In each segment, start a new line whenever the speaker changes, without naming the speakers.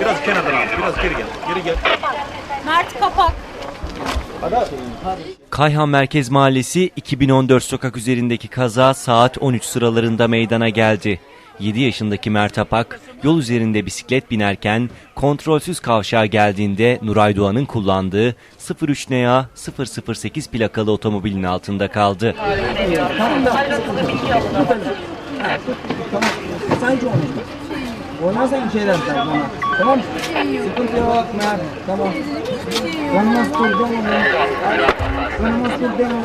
Biraz kenardan al. Biraz geri gel. Geri gel.
Mert Kapak.
Kayhan Merkez Mahallesi 2014 sokak üzerindeki kaza saat 13 sıralarında meydana geldi. 7 yaşındaki Mert Apak yol üzerinde bisiklet binerken kontrolsüz kavşağa geldiğinde Nuray Doğan'ın kullandığı 03 NA 008 plakalı otomobilin altında kaldı.
Şeyler. Tamam? Sıkıntı yok Mert. Tamam. Yanmaz dur deme. Yanmaz dur deme.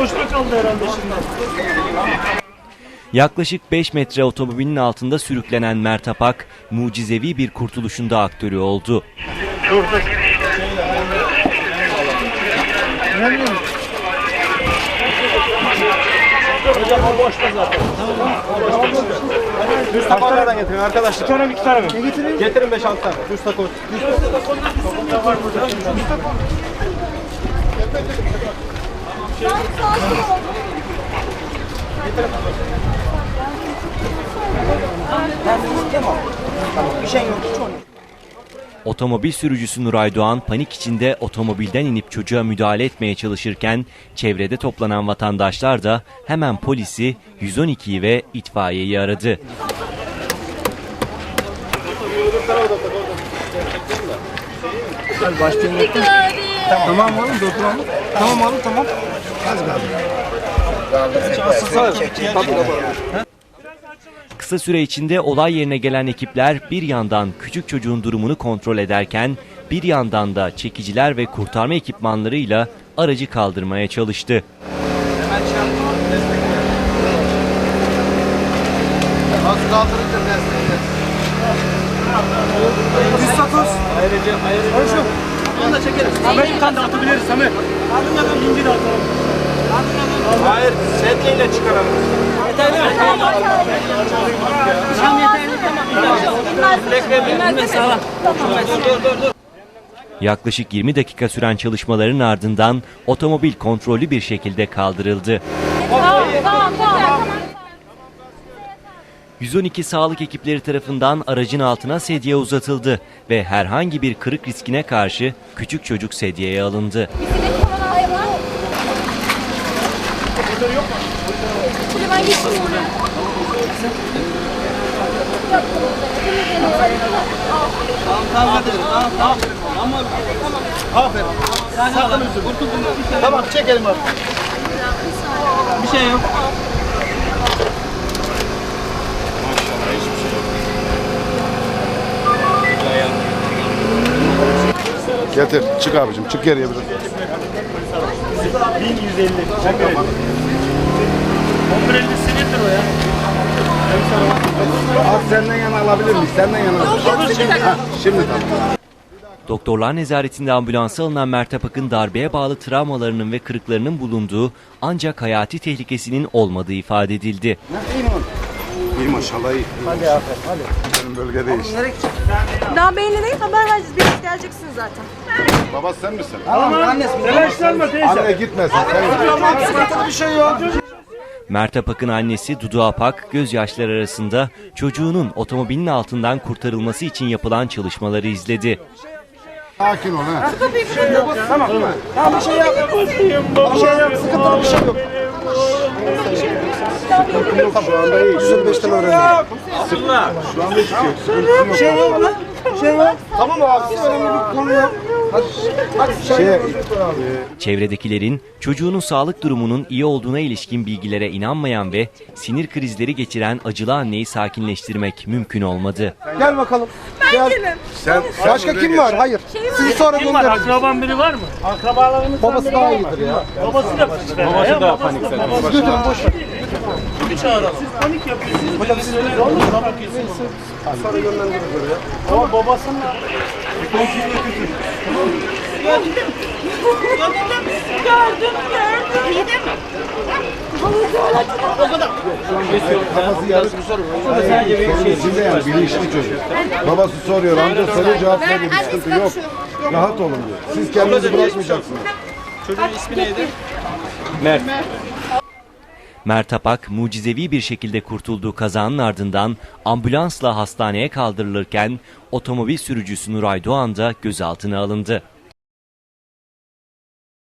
Boşta kaldı herhalde şimdi.
Yaklaşık 5 metre otomobilin altında sürüklenen Mert Apak mucizevi bir kurtuluşun da aktörü oldu.
Hocam o boşta zaten. Düz takoz nereden getirin arkadaşlar? Bir tane mi iki tane mi? getirin? Getirin 5-6 tane. Düz takoz. Düz takoz. Düz takoz.
Bir şey yok. Hiç olmaz.
Otomobil sürücüsü Nuray Doğan panik içinde otomobilden inip çocuğa müdahale etmeye çalışırken çevrede toplanan vatandaşlar da hemen polisi, 112'yi ve itfaiyeyi aradı.
Tamam oğlum oğlum. Tamam oğlum tamam.
Kısa süre içinde olay yerine gelen ekipler bir yandan küçük çocuğun durumunu kontrol ederken bir yandan da çekiciler ve kurtarma ekipmanlarıyla aracı kaldırmaya çalıştı.
Nasıl kaldırınca.
Ayrıca ayrıca. Onu da çekeriz. Samet tane de atabiliriz Samet. İnci de atalım. Hayır, sedyeyle çıkaralım.
Yaklaşık 20 dakika süren çalışmaların ardından otomobil kontrollü bir şekilde kaldırıldı.
Tamam tamam tamam.
112 sağlık ekipleri tarafından aracın altına sedye uzatıldı ve herhangi bir kırık riskine karşı küçük çocuk sedyeye alındı.
Bisiklet falan ayırma. Şöyle ben geçeyim onu.
Tamam çekelim abi.
Bir şey yok.
Getir. Çık abicim. Çık geriye biraz.
1150. Çekelim. 1150 sinirdir o ya.
Abi senden yana alabilir miyiz? Senden yana alabilir miyiz? Ha, Şimdi tamam.
Doktorlar nezaretinde ambulansa alınan Mert Apak'ın darbeye bağlı travmalarının ve kırıklarının bulunduğu ancak hayati tehlikesinin olmadığı ifade edildi.
İyi mi oğlum? İyi maşallah iyi. Hadi abi hadi. Benim bölgede işte.
Daha beğeninelim haber vereceğiz. Birlikte geleceksiniz zaten.
Baba sen misin?
Tamam annesi.
Telaşlanma teyze.
Anne gitmesin. Sen
Sıkıntılı bir şey yok.
Mert Apak'ın annesi Dudu Apak gözyaşları arasında çocuğunun otomobilin altından kurtarılması için yapılan çalışmaları izledi.
Sakin ol ha.
Tamam. Tamam bir şey yok. Bir şey yok. Sıkıntılı bir şey yok.
Şu anda iyi. 155'ten öğrendim. Şu anda şey yok.
Şey yok lan. Bir şey yok. Tamam abi. Önemli bir konu yok. Şey
Şey,
yok.
Çevredekilerin çocuğunun sağlık durumunun iyi olduğuna ilişkin bilgilere inanmayan ve sinir krizleri geçiren acılı anneyi sakinleştirmek mümkün olmadı.
Gel bakalım. Gel.
sen, sen
Başka kim var? Hayır. Sizi sonra
Kim var? Akraban biri var mı? Akrabalarımız
Babası daha iyidir ya.
Babası da panik. Babası da panik zaten.
Götürün boş ver.
Çağıralım. Siz panik yapıyorsunuz. Hocam siz öyle olmuş.
Sonra yönlendiririz.
Ama babasının
Kafası yarık. Senin içinde yani bilinçli çocuk. Babası soruyor. Amca soruyor cevap veriyor. Bir sıkıntı yok. Rahat olun diyor. Siz kendinizi bırakmayacaksınız.
Çocuğun ismi neydi? Mert.
Mert Apak mucizevi bir şekilde kurtulduğu kazanın ardından ambulansla hastaneye kaldırılırken otomobil sürücüsü Nuray Doğan da gözaltına alındı.